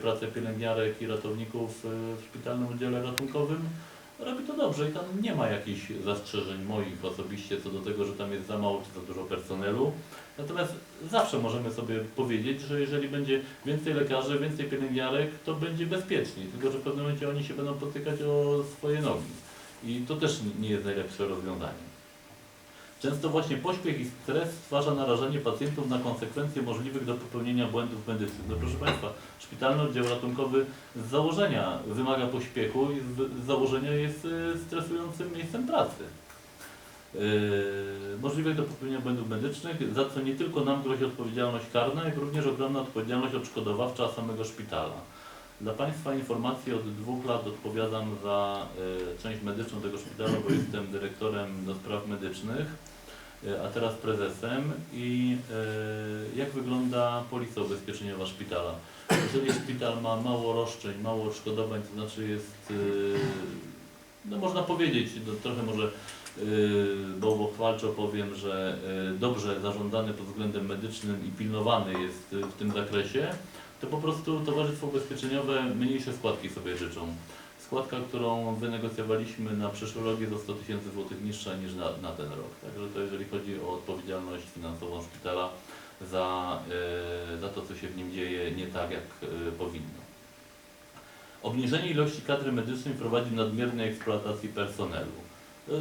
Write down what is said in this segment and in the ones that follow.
pracę pielęgniarek i ratowników y, w szpitalnym oddziale ratunkowym. Robi to dobrze i tam nie ma jakichś zastrzeżeń moich osobiście co do tego, że tam jest za mało czy za dużo personelu. Natomiast zawsze możemy sobie powiedzieć, że jeżeli będzie więcej lekarzy, więcej pielęgniarek, to będzie bezpieczniej. Tylko, że w pewnym momencie oni się będą potykać o swoje nogi. I to też nie jest najlepsze rozwiązanie. Często właśnie pośpiech i stres stwarza narażenie pacjentów na konsekwencje możliwych do popełnienia błędów medycznych. No proszę Państwa, szpitalny oddział ratunkowy z założenia wymaga pośpiechu i z założenia jest y, stresującym miejscem pracy. Yy, możliwych do popełnienia błędów medycznych, za co nie tylko nam grozi odpowiedzialność karna, jak również ogromna odpowiedzialność odszkodowawcza samego szpitala. Dla Państwa informacji od dwóch lat odpowiadam za y, część medyczną tego szpitala, bo jestem dyrektorem do spraw medycznych, y, a teraz prezesem. I y, jak wygląda polisa ubezpieczeniowa szpitala? Jeżeli szpital ma mało roszczeń, mało odszkodowań, to znaczy jest, no można powiedzieć, no trochę może bołochwalczo powiem, że dobrze zarządzany pod względem medycznym i pilnowany jest w tym zakresie, to po prostu towarzystwo ubezpieczeniowe mniejsze składki sobie życzą. Składka, którą wynegocjowaliśmy na przyszły rok jest o 100 tysięcy złotych niższa niż na, na ten rok. Także to jeżeli chodzi o odpowiedzialność finansową szpitala za, y, za to, co się w nim dzieje nie tak, jak y, powinno. Obniżenie ilości kadry medycznej prowadzi do nadmiernej eksploatacji personelu. Y,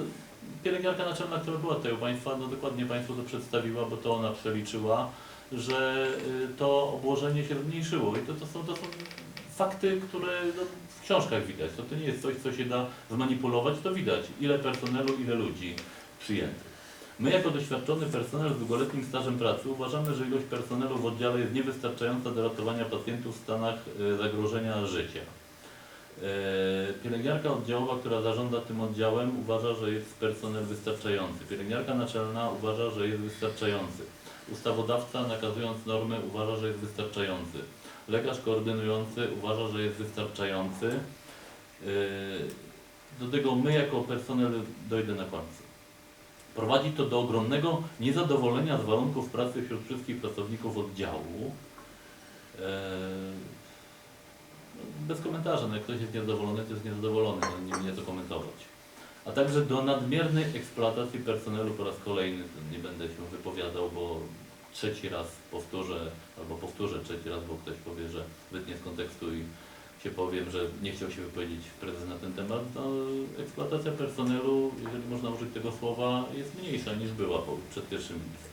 Pielęgniarka naczelna, która była tutaj u Państwa, no dokładnie Państwu to przedstawiła, bo to ona przeliczyła, że y, to obłożenie się zmniejszyło i to, to, są, to są fakty, które no, w książkach widać. To, to nie jest coś, co się da zmanipulować, to widać ile personelu, ile ludzi przyjętych. My jako doświadczony personel z długoletnim stażem pracy uważamy, że ilość personelu w oddziale jest niewystarczająca do ratowania pacjentów w stanach y, zagrożenia życia. E, Pielęgniarka oddziałowa, która zarządza tym oddziałem, uważa, że jest personel wystarczający. Pielęgniarka naczelna uważa, że jest wystarczający. Ustawodawca, nakazując normy, uważa, że jest wystarczający. Lekarz koordynujący uważa, że jest wystarczający. E, Do tego my, jako personel, dojdę na końcu. Prowadzi to do ogromnego niezadowolenia z warunków pracy wśród wszystkich pracowników oddziału. E, bez komentarza, no jak ktoś jest niezadowolony, to jest niezadowolony, no nie mnie to komentować. A także do nadmiernej eksploatacji personelu po raz kolejny, nie będę się wypowiadał, bo trzeci raz powtórzę, albo powtórzę trzeci raz, bo ktoś powie, że wytnie z kontekstu i się powiem, że nie chciał się wypowiedzieć prezes na ten temat, no eksploatacja personelu, jeżeli można użyć tego słowa, jest mniejsza niż była przed 1 lipca.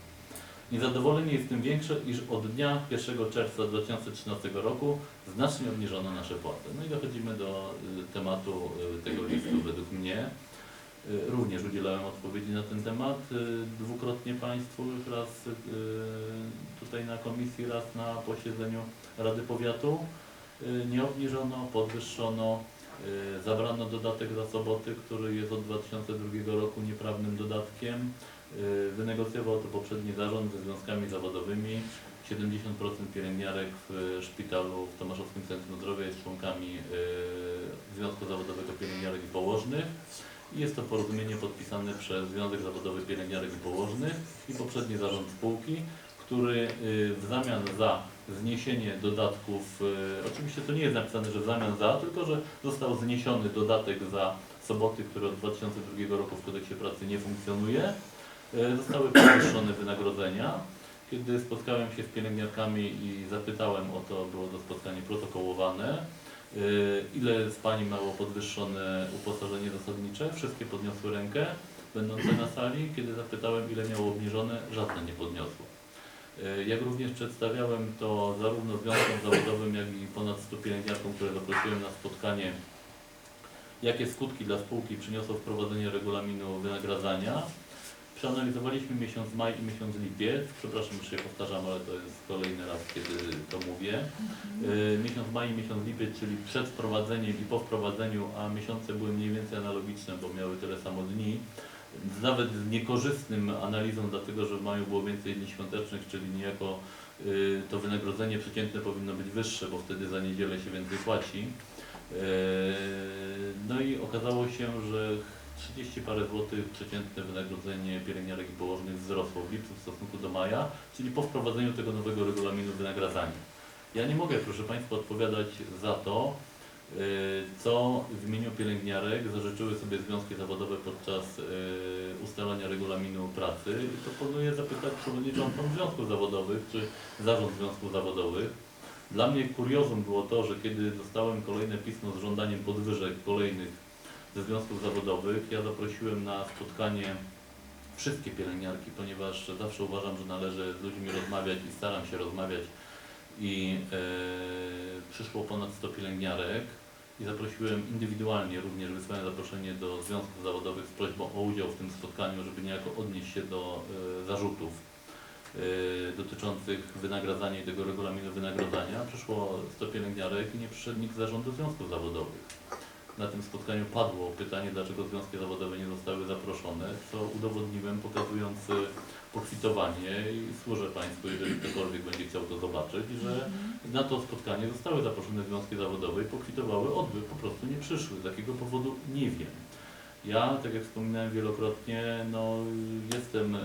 Niezadowolenie jest tym większe, iż od dnia 1 czerwca 2013 roku znacznie obniżono nasze płace. No i dochodzimy do y, tematu y, tego listu według mnie. Y, Również udzielałem odpowiedzi na ten temat y, dwukrotnie Państwu, raz y, tutaj na komisji, raz na posiedzeniu Rady Powiatu. Nie obniżono, podwyższono, zabrano dodatek za soboty, który jest od 2002 roku nieprawnym dodatkiem. Wynegocjował to poprzedni zarząd ze związkami zawodowymi. 70% pielęgniarek w szpitalu w Tomaszowskim Centrum Zdrowia jest członkami Związku Zawodowego Pielęgniarek i Położnych. Jest to porozumienie podpisane przez Związek Zawodowy Pielęgniarek i Położnych i poprzedni zarząd spółki, który y, w zamian za zniesienie dodatków, y, oczywiście to nie jest napisane, że w zamian za, tylko że został zniesiony dodatek za soboty, który od 2002 roku w kodeksie pracy nie funkcjonuje. E, Zostały podwyższone wynagrodzenia. Kiedy spotkałem się z pielęgniarkami i zapytałem o to, było to spotkanie protokołowane, ile z Pani miało podwyższone uposażenie zasadnicze, wszystkie podniosły rękę, będące na sali. Kiedy zapytałem, ile miało obniżone, żadne nie podniosło. E, Jak również przedstawiałem to zarówno związkom zawodowym, jak i ponad 100 pielęgniarkom, które zaprosiłem na spotkanie, jakie skutki dla spółki przyniosło wprowadzenie regulaminu wynagradzania. Przeanalizowaliśmy miesiąc maj i miesiąc lipiec. Przepraszam, że się powtarzam, ale to jest kolejny raz, kiedy to mówię. Y, Miesiąc maj i miesiąc lipiec, czyli przed wprowadzeniem i po wprowadzeniu, a miesiące były mniej więcej analogiczne, bo miały tyle samo dni. Nawet z niekorzystnym analizą, dlatego że w maju było więcej dni świątecznych, czyli niejako y, to wynagrodzenie przeciętne powinno być wyższe, bo wtedy za niedzielę się więcej płaci. Y, No i okazało się, że 30 parę złotych przeciętne wynagrodzenie pielęgniarek i położnych wzrosło w lipcu w stosunku do maja, czyli po wprowadzeniu tego nowego regulaminu wynagradzania. Ja nie mogę, proszę Państwa, odpowiadać za to, y, co w imieniu pielęgniarek zażyczyły sobie związki zawodowe podczas y, ustalania regulaminu pracy. I proponuję zapytać przewodniczącą związków zawodowych, czy zarząd związków zawodowych. Dla mnie kuriozum było to, że kiedy dostałem kolejne pismo z żądaniem podwyżek kolejnych ze związków zawodowych, ja zaprosiłem na spotkanie wszystkie pielęgniarki, ponieważ zawsze uważam, że należy z ludźmi rozmawiać i staram się rozmawiać i e, przyszło ponad 100 pielęgniarek i zaprosiłem indywidualnie, również wysłałem zaproszenie do związków zawodowych z prośbą o udział w tym spotkaniu, żeby niejako odnieść się do e, zarzutów e, dotyczących wynagradzania i tego regulaminu wynagradzania. Przyszło 100 pielęgniarek i nie przyszedł nikt z zarządu związków zawodowych. Na tym spotkaniu padło pytanie, dlaczego związki zawodowe nie zostały zaproszone, co udowodniłem pokazując e, pokwitowanie i służę Państwu, jeżeli ktokolwiek będzie chciał to zobaczyć, że na to spotkanie zostały zaproszone związki zawodowe i pokwitowały odbyt, po prostu nie przyszły. Z jakiego powodu nie wiem. Ja, tak jak wspominałem wielokrotnie, no jestem, e,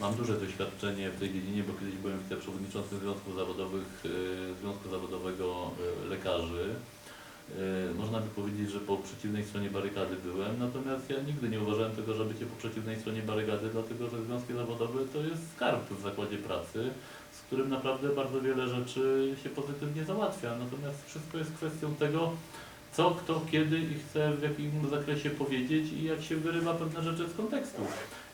mam duże doświadczenie w tej dziedzinie, bo kiedyś byłem wiceprzewodniczącym Związku Zawodowych, e, Związku Zawodowego e, Lekarzy. E, Można by powiedzieć, że po przeciwnej stronie barykady byłem, natomiast ja nigdy nie uważałem tego, że bycie po przeciwnej stronie barykady, dlatego że związki zawodowe to jest skarb w zakładzie pracy, z którym naprawdę bardzo wiele rzeczy się pozytywnie załatwia. Natomiast wszystko jest kwestią tego, co, kto, kiedy i chce w jakim zakresie powiedzieć i jak się wyrywa pewne rzeczy z kontekstu.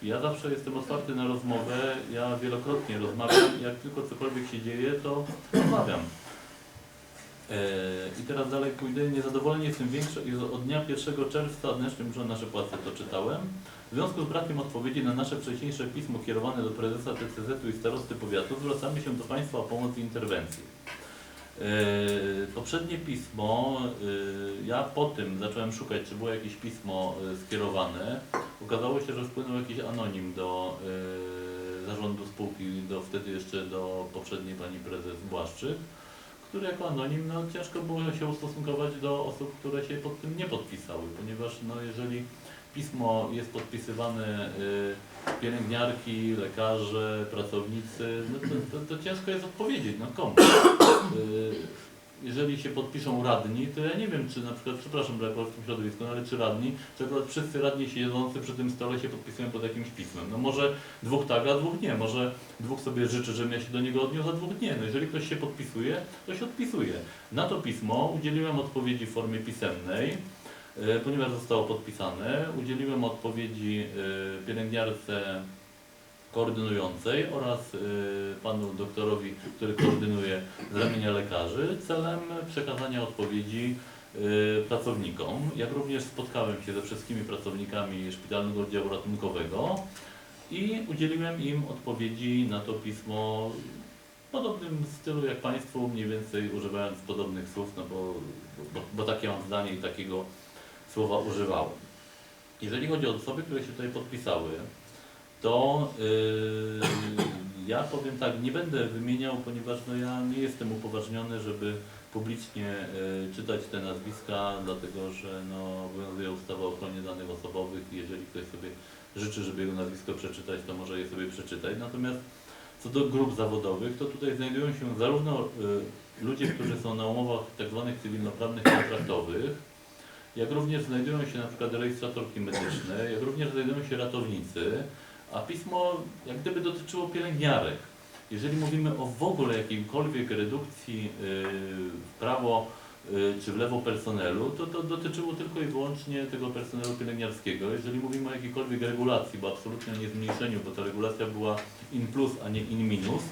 Ja zawsze jestem otwarty na rozmowę, ja wielokrotnie rozmawiam, jak tylko cokolwiek się dzieje, to rozmawiam. Eee, I teraz dalej pójdę. Niezadowolenie jestem większe i od dnia 1 czerwca odnośnie muszę nasze płace, to czytałem. W związku z brakiem odpowiedzi na nasze wcześniejsze pismo kierowane do prezesa TCZ-u i starosty powiatu zwracamy się do Państwa o pomoc i interwencję. Eee, Poprzednie pismo, eee, ja po tym zacząłem szukać, czy było jakieś pismo e, skierowane. Okazało się, że wpłynął jakiś anonim do e, zarządu spółki, do wtedy jeszcze do poprzedniej pani prezes Błaszczyk który jako anonim, no ciężko było się ustosunkować do osób, które się pod tym nie podpisały, ponieważ no jeżeli pismo jest podpisywane y, pielęgniarki, lekarze, pracownicy, no to, to, to ciężko jest odpowiedzieć, no komu? Y, jeżeli się podpiszą radni, to ja nie wiem, czy na przykład, przepraszam, że akurat w tym środowisku, no ale czy radni, czy akurat wszyscy radni siedzący przy tym stole się podpisują pod jakimś pismem. No może dwóch tak, a dwóch nie. Może dwóch sobie życzy, żebym ja się do niego odniósł, a dwóch nie. No jeżeli ktoś się podpisuje, to się odpisuje. Na to pismo udzieliłem odpowiedzi w formie pisemnej, e, ponieważ zostało podpisane. Udzieliłem odpowiedzi e, pielęgniarce koordynującej oraz y, panu doktorowi, który koordynuje z ramienia lekarzy celem przekazania odpowiedzi y, pracownikom. Jak również spotkałem się ze wszystkimi pracownikami Szpitalnego Oddziału Ratunkowego i udzieliłem im odpowiedzi na to pismo w podobnym stylu jak Państwu, mniej więcej używając podobnych słów, no bo, bo, bo takie mam zdanie i takiego słowa używałem. Jeżeli chodzi o osoby, które się tutaj podpisały, to yy, ja powiem tak, nie będę wymieniał, ponieważ no, ja nie jestem upoważniony, żeby publicznie yy, czytać te nazwiska, dlatego że no, obowiązuje ustawa o ochronie danych osobowych i jeżeli ktoś sobie życzy, żeby jego nazwisko przeczytać, to może je sobie przeczytać. Natomiast co do grup zawodowych, to tutaj znajdują się zarówno y, ludzie, którzy są na umowach tzw. cywilnoprawnych kontraktowych, jak również znajdują się na przykład rejestratorki medyczne, jak również znajdują się ratownicy, a pismo jak gdyby dotyczyło pielęgniarek. Jeżeli mówimy o w ogóle jakiejkolwiek redukcji yy, w prawo yy, czy w lewo personelu, to to dotyczyło tylko i wyłącznie tego personelu pielęgniarskiego. Jeżeli mówimy o jakiejkolwiek regulacji, bo absolutnie o nie zmniejszeniu, bo ta regulacja była in plus, a nie in minus,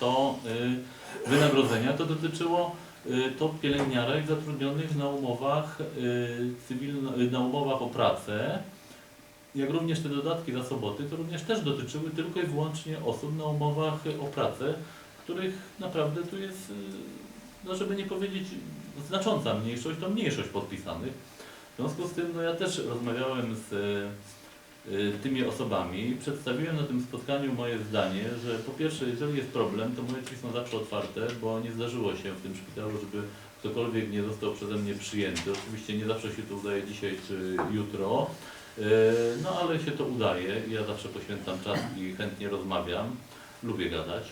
to yy, wynagrodzenia to dotyczyło y, to pielęgniarek zatrudnionych na umowach y, cywilno, y, na umowach o pracę, jak również te dodatki za soboty, to również też dotyczyły tylko i wyłącznie osób na umowach o pracę, których naprawdę tu jest, y, no żeby nie powiedzieć, znacząca mniejszość, to mniejszość podpisanych. W związku z tym no ja też rozmawiałem z y, tymi osobami, przedstawiłem na tym spotkaniu moje zdanie, że po pierwsze, jeżeli jest problem, to moje drzwi są zawsze otwarte, bo nie zdarzyło się w tym szpitalu, żeby ktokolwiek nie został przeze mnie przyjęty. Oczywiście nie zawsze się to udaje dzisiaj czy jutro, No ale się to udaje. Ja zawsze poświęcam czas i chętnie rozmawiam. Lubię gadać.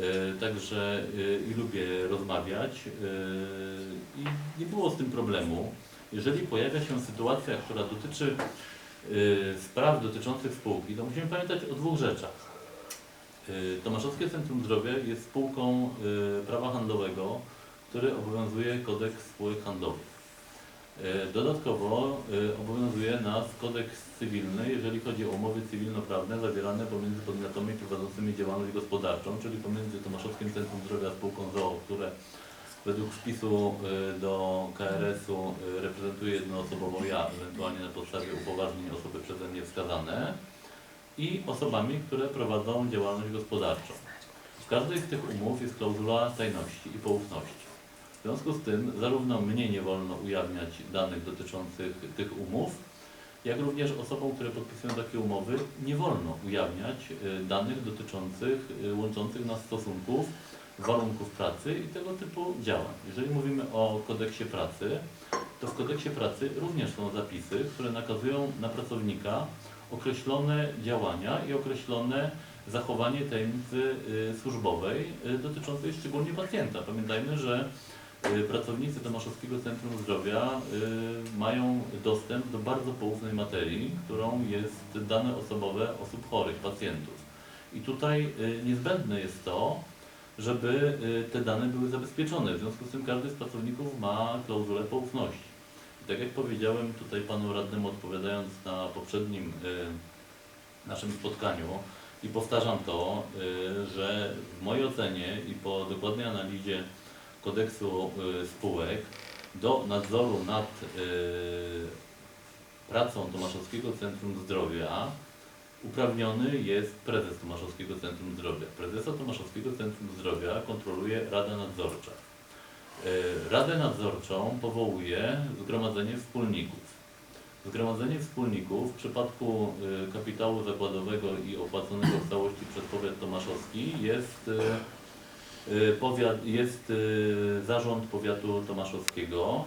E, Także e, i lubię rozmawiać e, i nie było z tym problemu. Jeżeli pojawia się sytuacja, która dotyczy e, spraw dotyczących spółki, to musimy pamiętać o dwóch rzeczach. E, Tomaszowskie Centrum Zdrowia jest spółką e, prawa handlowego, który obowiązuje kodeks spółek handlowych. E, Dodatkowo e, obowiązuje nas kodeks cywilny, jeżeli chodzi o umowy cywilnoprawne zawierane pomiędzy podmiotami prowadzącymi działalność gospodarczą, czyli pomiędzy Tomaszowskim Centrum Zdrowia spółką ZOO, które według wpisu e, do KRS-u reprezentuje jednoosobowo ja, ewentualnie na podstawie upoważnień osoby przeze mnie wskazane i osobami, które prowadzą działalność gospodarczą. W każdej z tych umów jest klauzula tajności i poufności. W związku z tym zarówno mnie nie wolno ujawniać danych dotyczących tych umów, jak również osobom, które podpisują takie umowy, nie wolno ujawniać y, danych dotyczących y, łączących nas stosunków, warunków pracy i tego typu działań. Jeżeli mówimy o kodeksie pracy, to w kodeksie pracy również są zapisy, które nakazują na pracownika określone działania i określone zachowanie tajemnicy y, służbowej dotyczącej szczególnie pacjenta. Pamiętajmy, że pracownicy Tomaszowskiego Centrum Zdrowia y, mają dostęp do bardzo poufnej materii, którą jest dane osobowe osób chorych, pacjentów. I tutaj y, niezbędne jest to, żeby y, te dane były zabezpieczone. W związku z tym każdy z pracowników ma klauzulę poufności. I tak jak powiedziałem tutaj panu radnemu odpowiadając na poprzednim y, naszym spotkaniu i powtarzam to, y, że w mojej ocenie i po dokładnej analizie kodeksu y, spółek do nadzoru nad y, pracą Tomaszowskiego Centrum Zdrowia uprawniony jest prezes Tomaszowskiego Centrum Zdrowia. Prezesa Tomaszowskiego Centrum Zdrowia kontroluje Rada Nadzorcza. Y, Radę Nadzorczą powołuje Zgromadzenie Wspólników. Zgromadzenie Wspólników w przypadku kapitału zakładowego i opłaconego w całości przez powiat tomaszowski jest, powiat, jest y, zarząd powiatu tomaszowskiego.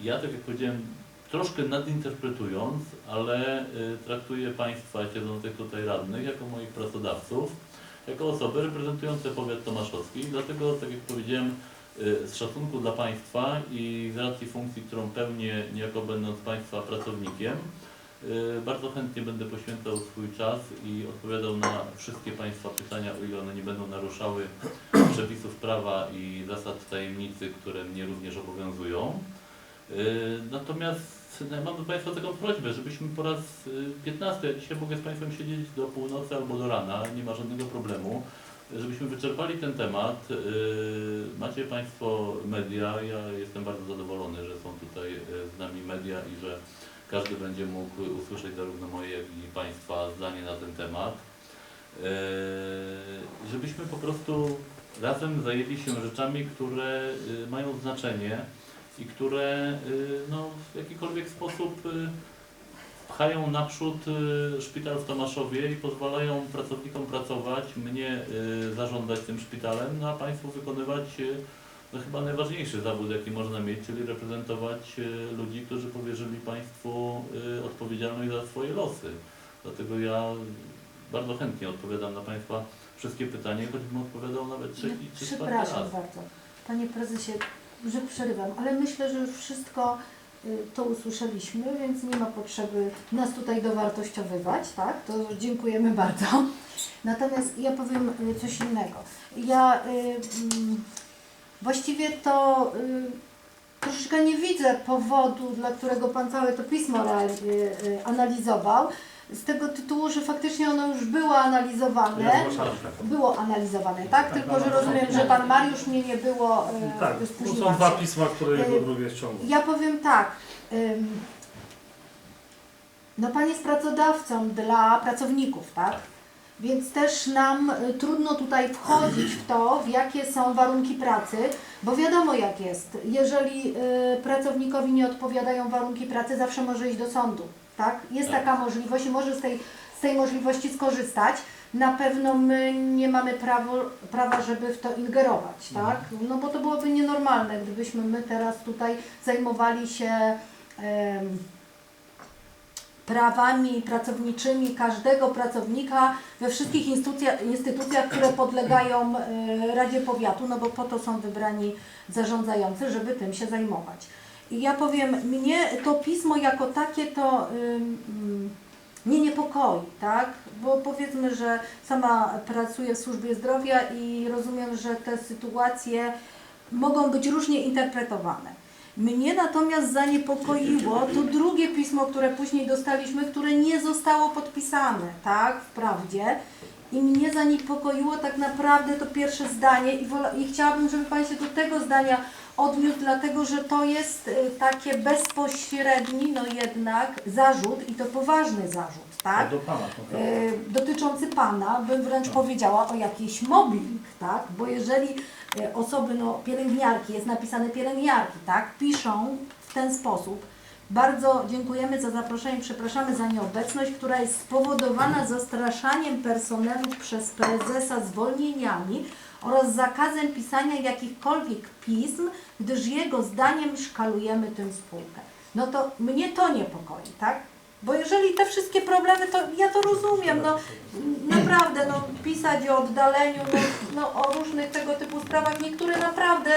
Ja, tak jak powiedziałem, troszkę nadinterpretując, ale y, traktuję Państwa siedzących tutaj radnych jako moich pracodawców, jako osoby reprezentujące powiat tomaszowski. Dlatego, tak jak powiedziałem, y, z szacunku dla Państwa i z racji funkcji, którą pełnię, niejako będąc Państwa pracownikiem, y, bardzo chętnie będę poświęcał swój czas i odpowiadał na wszystkie Państwa pytania, o ile one nie będą naruszały przepisów prawa i zasad tajemnicy, które mnie również obowiązują. Y, Natomiast no, mam do Państwa taką prośbę, żebyśmy po raz y, 15, ja dzisiaj mogę z Państwem siedzieć do północy albo do rana, nie ma żadnego problemu, żebyśmy wyczerpali ten temat. Y, Macie Państwo media, ja jestem bardzo zadowolony, że są tutaj y, z nami media i że każdy będzie mógł usłyszeć zarówno moje, jak i Państwa zdanie na ten temat. Y, Żebyśmy po prostu razem zajęli się rzeczami, które y, mają znaczenie i które y, no, w jakikolwiek sposób pchają naprzód szpital w Tomaszowie i pozwalają pracownikom pracować, mnie zarządzać tym szpitalem, no a Państwu wykonywać no, chyba najważniejszy zawód, jaki można mieć, czyli reprezentować y, ludzi, którzy powierzyli Państwu y, odpowiedzialność za swoje losy. Dlatego ja bardzo chętnie odpowiadam na Państwa wszystkie pytania, choćbym odpowiadał nawet trzeci czy czwarty Przepraszam raz. bardzo, Panie Prezesie, że przerywam, ale myślę, że już wszystko y, to usłyszeliśmy, więc nie ma potrzeby nas tutaj dowartościowywać, tak? To dziękujemy bardzo. Natomiast ja powiem y, coś innego. Ja y, mm, właściwie to y, troszeczkę nie widzę powodu, dla którego Pan całe to pismo y, y, analizował, z tego tytułu, że faktycznie ono już było analizowane. Ja zgłaszałem tak. Było analizowane, tak? Tak, Tylko, że tak, rozumiem, tak. że Pan Mariusz mnie nie było e, Tak, bo spóźniła są dwa się. pisma, które jedno Y, drugie ściągną. Ja powiem tak. ym, No Pan jest pracodawcą dla pracowników, tak? Więc też nam y, trudno tutaj wchodzić w to, w jakie są warunki pracy, bo wiadomo jak jest. Jeżeli y, pracownikowi nie odpowiadają warunki pracy, zawsze może iść do sądu, tak? Jest Tak. taka możliwość i może z tej, z tej możliwości skorzystać. Na pewno my nie mamy prawo, prawa, żeby w to ingerować, tak? No bo to byłoby nienormalne, gdybyśmy my teraz tutaj zajmowali się em, prawami pracowniczymi każdego pracownika we wszystkich instytucjach, które podlegają e, Radzie Powiatu, no bo po to są wybrani zarządzający, żeby tym się zajmować. I ja powiem, mnie to pismo jako takie to ym, ym, mnie niepokoi, tak? Bo powiedzmy, że sama pracuję w służbie zdrowia i rozumiem, że te sytuacje mogą być różnie interpretowane. Mnie natomiast zaniepokoiło to drugie pismo, które później dostaliśmy, które nie zostało podpisane, tak, wprawdzie. I mnie zaniepokoiło tak naprawdę to pierwsze zdanie i, wola, i chciałabym, żeby Pan się do tego zdania odniósł, dlatego że to jest y, takie bezpośredni, no jednak zarzut i to poważny zarzut, tak? Do Pana e, dotyczący Pana, bym wręcz powiedziała o jakiś mobbing, tak? Bo jeżeli e, osoby, no pielęgniarki, jest napisane pielęgniarki, tak? Piszą w ten sposób. Bardzo dziękujemy za zaproszenie, przepraszamy za nieobecność, która jest spowodowana zastraszaniem personelu przez prezesa zwolnieniami oraz zakazem pisania jakichkolwiek pism, gdyż jego zdaniem szkalujemy tym spółkę. No to mnie to niepokoi, tak? Bo jeżeli te wszystkie problemy, to ja to rozumiem, no naprawdę, no pisać o oddaleniu, no, no o różnych tego typu sprawach, niektóre naprawdę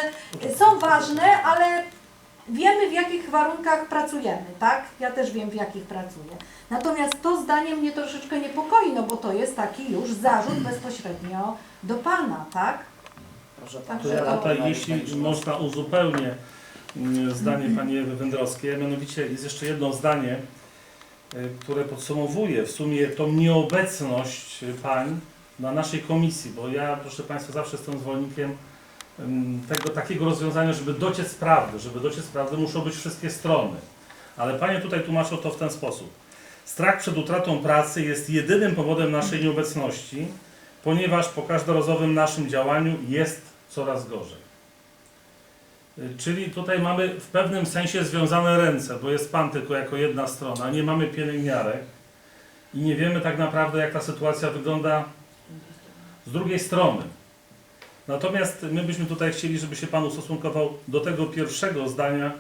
są ważne, ale wiemy w jakich warunkach pracujemy, tak? Ja też wiem w jakich pracuję. Natomiast to zdanie mnie troszeczkę niepokoi, no bo to jest taki już zarzut bezpośrednio do Pana, tak? Proszę Także To tutaj, jeśli można, uzupełnię mm, zdanie Pani Ewy Wędrowskiej, a mianowicie jest jeszcze jedno zdanie, które podsumowuje w sumie tą nieobecność y, pań na naszej komisji, bo ja, proszę Państwa, zawsze jestem zwolennikiem tego takiego rozwiązania, żeby dociec prawdy, żeby dociec prawdy muszą być wszystkie strony. Ale Panie tutaj tłumaczą to w ten sposób. Strach przed utratą pracy jest jedynym powodem naszej nieobecności, ponieważ po każdorazowym naszym działaniu jest coraz gorzej. Czyli tutaj mamy w pewnym sensie związane ręce, bo jest Pan tylko jako jedna strona, nie mamy pielęgniarek i nie wiemy tak naprawdę, jak ta sytuacja wygląda z drugiej strony. Natomiast my byśmy tutaj chcieli, żeby się Pan ustosunkował do tego pierwszego zdania,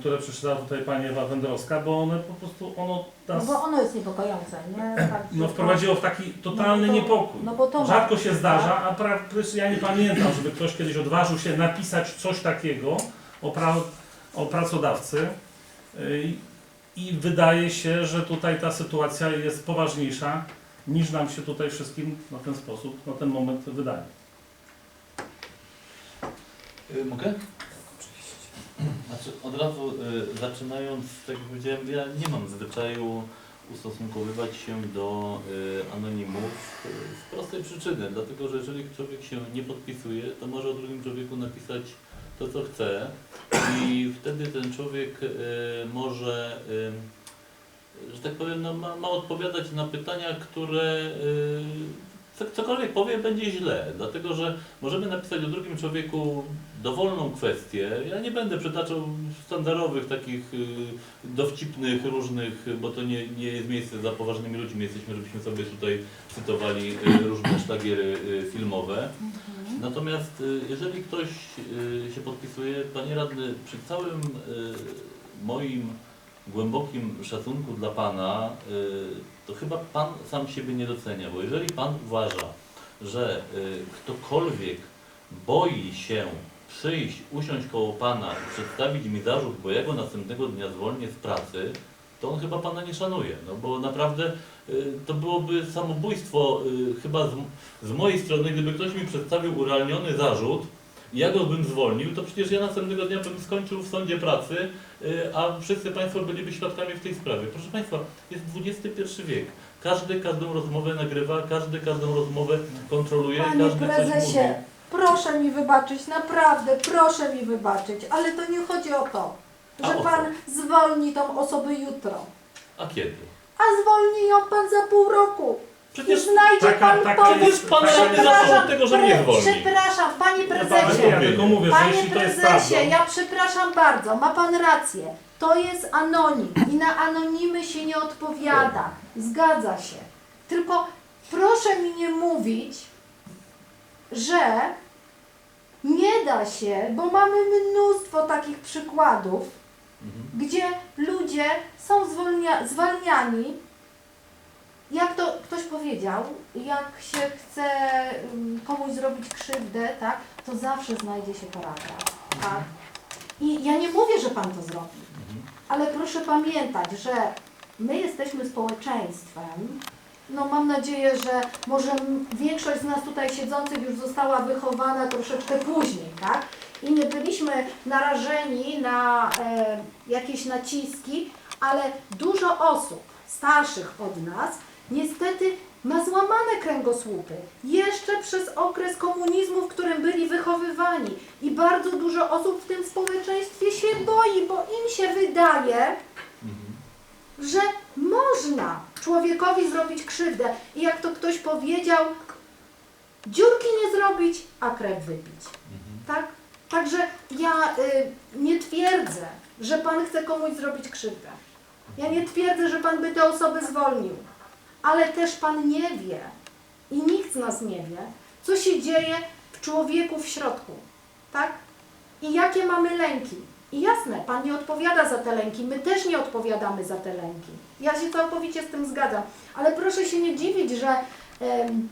które przeczytała tutaj Pani Ewa Wędrowska, bo one po prostu, ono No nas bo ono jest niepokojące, nie? Tak, no, wprowadziło w taki totalny No bo to- niepokój. no bo to Rzadko się zdarza, a pra, ja nie pamiętam, żeby ktoś kiedyś odważył się napisać coś takiego o, pra, o pracodawcy. Yy, I wydaje się, że tutaj ta sytuacja jest poważniejsza niż nam się tutaj wszystkim na ten sposób, na ten moment wydaje. Y, Mogę? Znaczy, od razu y, zaczynając, tak jak powiedziałem, ja nie mam zwyczaju ustosunkowywać się do y, anonimów y, z prostej przyczyny, dlatego że jeżeli człowiek się nie podpisuje, to może o drugim człowieku napisać to, co chce i wtedy ten człowiek y, może, y, że tak powiem, no, ma, ma odpowiadać na pytania, które y, co- cokolwiek powie, będzie źle, dlatego że możemy napisać o drugim człowieku dowolną kwestię. Ja nie będę przytaczał standardowych, takich y, dowcipnych, różnych, bo to nie, nie jest miejsce za poważnymi ludźmi. Jesteśmy, żebyśmy sobie tutaj cytowali y, różne szlagiery y, filmowe. Mhm. Natomiast jeżeli ktoś się podpisuje, panie radny, przy całym moim głębokim szacunku dla pana, to chyba pan sam siebie nie docenia, bo jeżeli pan uważa, że ktokolwiek boi się przyjść, usiąść koło pana i przedstawić mi zarzut, bo ja go następnego dnia zwolnię z pracy, to on chyba pana nie szanuje, no bo naprawdę y, to byłoby samobójstwo y, chyba z, z mojej strony, gdyby ktoś mi przedstawił urealniony zarzut ja go bym zwolnił, to przecież ja następnego dnia bym skończył w sądzie pracy, y, a wszyscy Państwo byliby świadkami w tej sprawie. Proszę Państwa, jest XXI wiek. Każdy każdą rozmowę nagrywa, każdy każdą rozmowę kontroluje, Panie każdy coś mówi. prezesie, proszę mi wybaczyć, naprawdę, proszę mi wybaczyć, ale to nie chodzi o to, A że o Pan zwolni tą osobę jutro, A kiedy? a zwolni ją Pan za pół roku. I Przecież znajdzie taka- Pan taka powód. jest- pan taka jest- od tego, że mnie pre- zwolni. Przepraszam, Panie Ja, prezesie, ja tylko mówię, że Panie jeśli to jest prezesie, prawdą, ja przepraszam bardzo, ma Pan rację. To jest anonim i na anonimy się nie odpowiada. Zgadza się. Tylko proszę mi nie mówić, że nie da się, bo mamy mnóstwo takich przykładów, Mhm. gdzie ludzie są zwolnia, zwalniani. Jak to ktoś powiedział, jak się chce ym, komuś zrobić krzywdę, tak, to zawsze znajdzie się paragraf. Tak? I ja nie mówię, że Pan to zrobi, Mhm. ale proszę pamiętać, że my jesteśmy społeczeństwem. No mam nadzieję, że może większość z nas tutaj siedzących już została wychowana troszeczkę później, tak? I nie byliśmy narażeni na e, jakieś naciski, ale dużo osób starszych od nas niestety ma złamane kręgosłupy. Jeszcze przez okres komunizmu, w którym byli wychowywani. I bardzo dużo osób w tym społeczeństwie się boi, bo im się wydaje, Mhm. że można człowiekowi zrobić krzywdę. I jak to ktoś powiedział, dziurki nie zrobić, a krew wypić. Mhm. Tak? Także ja y, nie twierdzę, że Pan chce komuś zrobić krzywdę. Ja nie twierdzę, że Pan by te osoby zwolnił. Ale też Pan nie wie i nikt z nas nie wie, co się dzieje w człowieku w środku. Tak? I jakie mamy lęki. I jasne, Pan nie odpowiada za te lęki, my też nie odpowiadamy za te lęki. Ja się całkowicie z tym zgadzam. Ale proszę się nie dziwić, że em,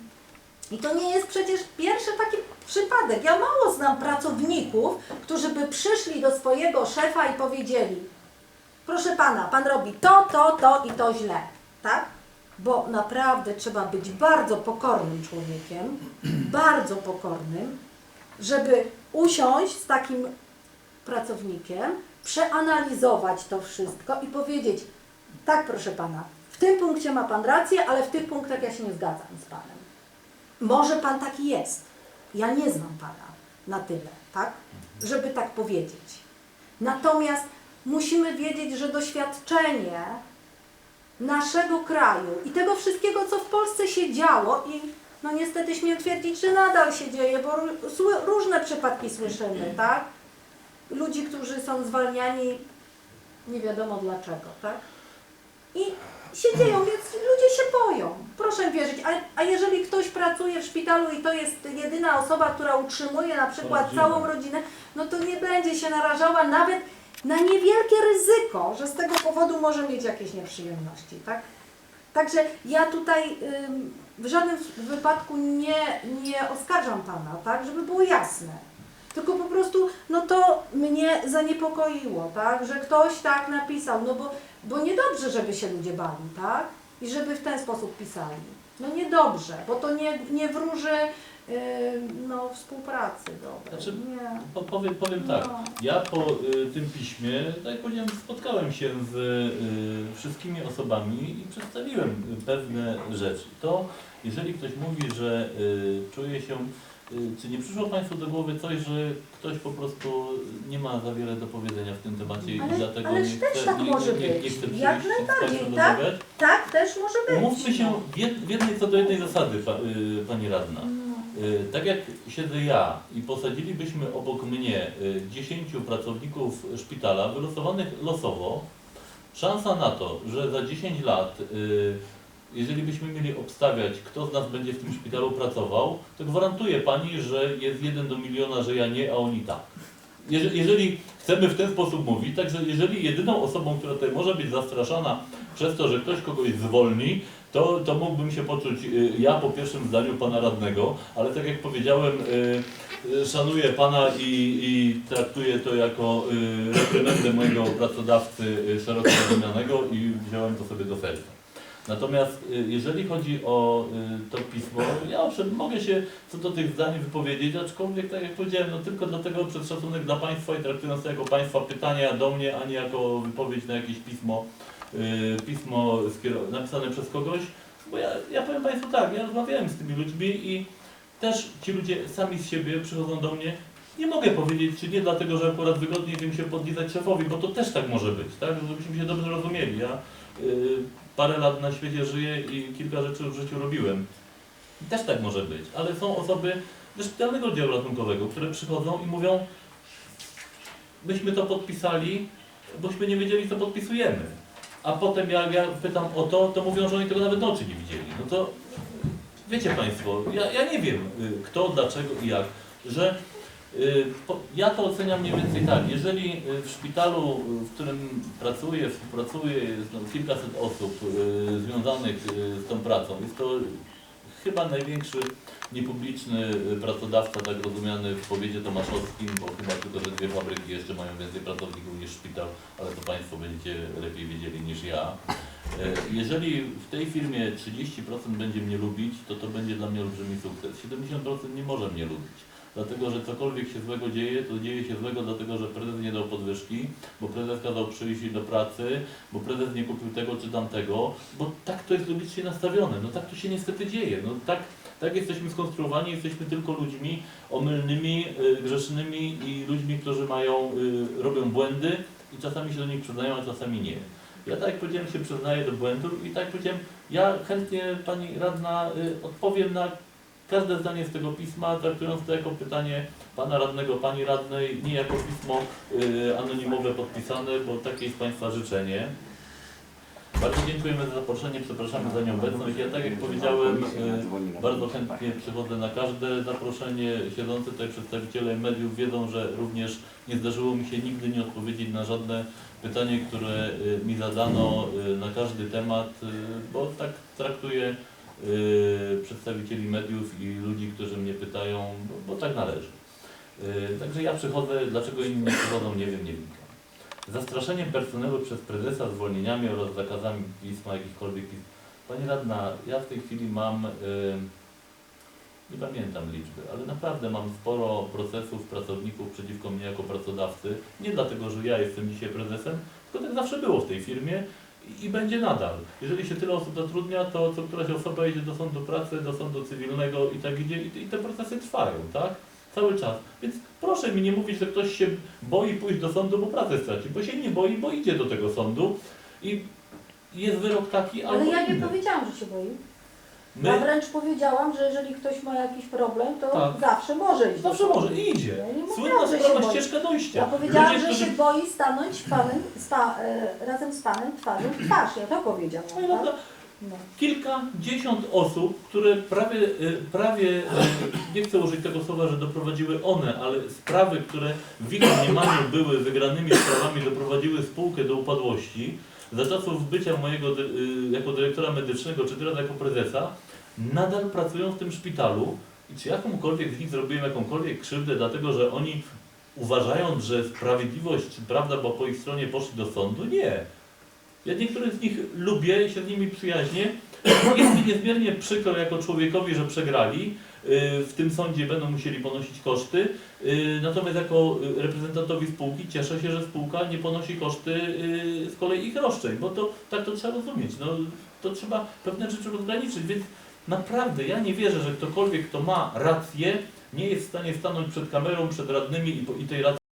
i to nie jest przecież pierwszy taki przypadek. Ja mało znam pracowników, którzy by przyszli do swojego szefa i powiedzieli: Proszę pana, pan robi to, to, to i to źle, tak? Bo naprawdę trzeba być bardzo pokornym człowiekiem, bardzo pokornym, żeby usiąść z takim pracownikiem, przeanalizować to wszystko i powiedzieć: Tak, proszę pana, w tym punkcie ma pan rację, ale w tych punktach ja się nie zgadzam z panem. Może pan taki jest. Ja nie znam pana na tyle, tak? Żeby tak powiedzieć. Natomiast musimy wiedzieć, że doświadczenie naszego kraju i tego wszystkiego, co w Polsce się działo i no niestety śmiem twierdzić, że nadal się dzieje, bo różne przypadki słyszymy, tak? Ludzi, którzy są zwalniani nie wiadomo dlaczego, tak? I się dzieją, więc ludzie się boją. Proszę wierzyć. A, a jeżeli ktoś pracuje w szpitalu i to jest jedyna osoba, która utrzymuje na przykład całą rodzinę, no to nie będzie się narażała nawet na niewielkie ryzyko, że z tego powodu może mieć jakieś nieprzyjemności, tak? Także ja tutaj ym, w żadnym wypadku nie, nie oskarżam Pana, tak? Żeby było jasne. Tylko po prostu, no to mnie zaniepokoiło, tak? Że ktoś tak napisał, no bo, bo niedobrze, żeby się ludzie bali, tak? I żeby w ten sposób pisali. No niedobrze, bo to nie, nie wróży yy, no, współpracy dobrej. Znaczy, nie. Po, powiem, powiem tak. No. Ja po y, tym piśmie, tak jak powiedziałem, spotkałem się z y, wszystkimi osobami i przedstawiłem y, pewne rzeczy. To jeżeli ktoś mówi, że y, czuje się, czy nie przyszło Państwu do głowy coś, że ktoś po prostu nie ma za wiele do powiedzenia w tym temacie Ale- i dlatego ależ nie też chce, tak nie, może nie, nie, nie być. chce przyjść Jak najbardziej, tak? rozmawiać? Tak też może być. Umówmy się w jed- w jednej co do jednej zasady, pa, y, Pani Radna. No. Y, Tak jak siedzę ja i posadzilibyśmy obok mnie y, 10 pracowników szpitala wylosowanych losowo, szansa na to, że za 10 lat, y, jeżeli byśmy mieli obstawiać, kto z nas będzie w tym szpitalu pracował, to gwarantuję Pani, że jest jeden do miliona, że ja nie, a oni tak. Jeżeli, jeżeli chcemy w ten sposób mówić, także jeżeli jedyną osobą, która tutaj może być zastraszana przez to, że ktoś kogoś zwolni, to, to mógłbym się poczuć y, ja po pierwszym zdaniu pana radnego, ale tak jak powiedziałem, y, y, szanuję pana i, i traktuję to jako reprymendę mojego pracodawcy szeroko rozumianego i wziąłem to sobie do serca. Natomiast y, jeżeli chodzi o y, to pismo, ja owszem mogę się co do tych zdań wypowiedzieć, aczkolwiek tak jak powiedziałem, no tylko dlatego przez szacunek dla Państwa i traktując to jako Państwa pytania do mnie, a nie jako wypowiedź na jakieś pismo, y, pismo napisane przez kogoś, bo ja, ja powiem Państwu tak, ja rozmawiałem z tymi ludźmi i też ci ludzie sami z siebie przychodzą do mnie, nie mogę powiedzieć, czy nie dlatego, że akurat wygodniej im się podlizać szefowi, bo to też tak może być, tak, żebyśmy się dobrze rozumieli. Ja y, parę lat na świecie żyję i kilka rzeczy w życiu robiłem. I też tak może być, ale są osoby ze szpitalnego oddziału ratunkowego, które przychodzą i mówią, myśmy to podpisali, bośmy nie wiedzieli, co podpisujemy. A potem jak ja pytam o to, to mówią, że oni tego nawet na oczy nie widzieli. No to wiecie Państwo, ja, ja nie wiem y, kto, dlaczego i jak, że Ja to oceniam mniej więcej tak. Jeżeli y, w szpitalu, y, w którym pracuję, współpracuję, jest kilkaset osób y, związanych y, z tą pracą, jest to chyba największy niepubliczny y, pracodawca, tak rozumiany w powiecie tomaszowskim, bo chyba tylko, że dwie fabryki jeszcze mają więcej pracowników niż szpital, ale to Państwo będziecie lepiej wiedzieli niż ja. Y, Jeżeli w tej firmie 30% będzie mnie lubić, to to będzie dla mnie olbrzymi sukces. 70% nie może mnie lubić. Dlatego, że cokolwiek się złego dzieje, to dzieje się złego dlatego, że prezes nie dał podwyżki, bo prezes kazał przyjść do pracy, bo prezes nie kupił tego czy tamtego, bo tak to jest logicznie nastawione. No tak to się niestety dzieje. No tak, tak jesteśmy skonstruowani, jesteśmy tylko ludźmi omylnymi, y, grzesznymi i ludźmi, którzy mają, y, robią błędy i czasami się do nich przyznają, a czasami nie. Ja tak jak powiedziałem, się przyznaję do błędów i tak jak powiedziałem, ja chętnie Pani Radna y, odpowiem na każde zdanie z tego pisma, traktując to jako pytanie Pana Radnego, Pani Radnej, nie jako pismo y, anonimowe podpisane, bo takie jest Państwa życzenie. Bardzo dziękujemy za zaproszenie, przepraszamy za nieobecność. Ja tak jak powiedziałem, y, bardzo chętnie przychodzę na każde zaproszenie. Siedzący tutaj przedstawiciele mediów wiedzą, że również nie zdarzyło mi się nigdy nie odpowiedzieć na żadne pytanie, które y, mi zadano na każdy temat, bo tak traktuję przedstawicieli mediów i ludzi, którzy mnie pytają, bo, bo tak należy. Y, Także ja przychodzę, dlaczego inni nie przychodzą, nie wiem, nie wiem. Zastraszeniem personelu przez prezesa zwolnieniami oraz zakazami pisma, jakichkolwiek pism. Pani Radna, ja w tej chwili mam, y, nie pamiętam liczby, ale naprawdę mam sporo procesów pracowników przeciwko mnie jako pracodawcy. Nie dlatego, że ja jestem dzisiaj prezesem, tylko tak zawsze było w tej firmie i, będzie nadal. Jeżeli się tyle osób zatrudnia, to co któraś osoba idzie do sądu pracy, do sądu cywilnego i tak idzie i, i te procesy trwają, tak? Cały czas. Więc proszę mi nie mówić, że ktoś się boi pójść do sądu, bo pracę straci, bo się nie boi, bo idzie do tego sądu i jest wyrok taki Ale albo ja nie inny. powiedziałam, że się boi. Ja My wręcz powiedziałam, że jeżeli ktoś ma jakiś problem, to Tak. zawsze może iść. zawsze może i idzie. Ja nie Słynna mówiłam, że się sprawa boi. ścieżka dojścia. Ja powiedziałam, Ludzie, że którzy- się boi stanąć panem, sta, e, razem z panem twarzą w twarz. Ja to powiedziałam. Pani Tak? No. kilkadziesiąt osób, które prawie, y, prawie y, nie chcę użyć tego słowa, że doprowadziły one, ale sprawy, które w ich mniemaniu były wygranymi sprawami, doprowadziły spółkę do upadłości, za czasów bycia mojego y, jako dyrektora medycznego, czy teraz jako prezesa, nadal pracują w tym szpitalu i czy jakąkolwiek z nich zrobiłem jakąkolwiek krzywdę, dlatego że oni uważając, że sprawiedliwość prawda była po ich stronie, poszli do sądu? Nie. Ja niektórych z nich lubię, się z nimi przyjaźnię. Jest mi niezmiernie przykro jako człowiekowi, że przegrali. Yy, W tym sądzie będą musieli ponosić koszty. Yy, Natomiast jako y, reprezentantowi spółki cieszę się, że spółka nie ponosi koszty z kolei ich roszczeń, bo to tak to trzeba rozumieć. No, to trzeba pewne rzeczy rozgraniczyć, więc naprawdę ja nie wierzę, że ktokolwiek, kto ma rację, nie jest w stanie stanąć przed kamerą, przed radnymi i, i tej racji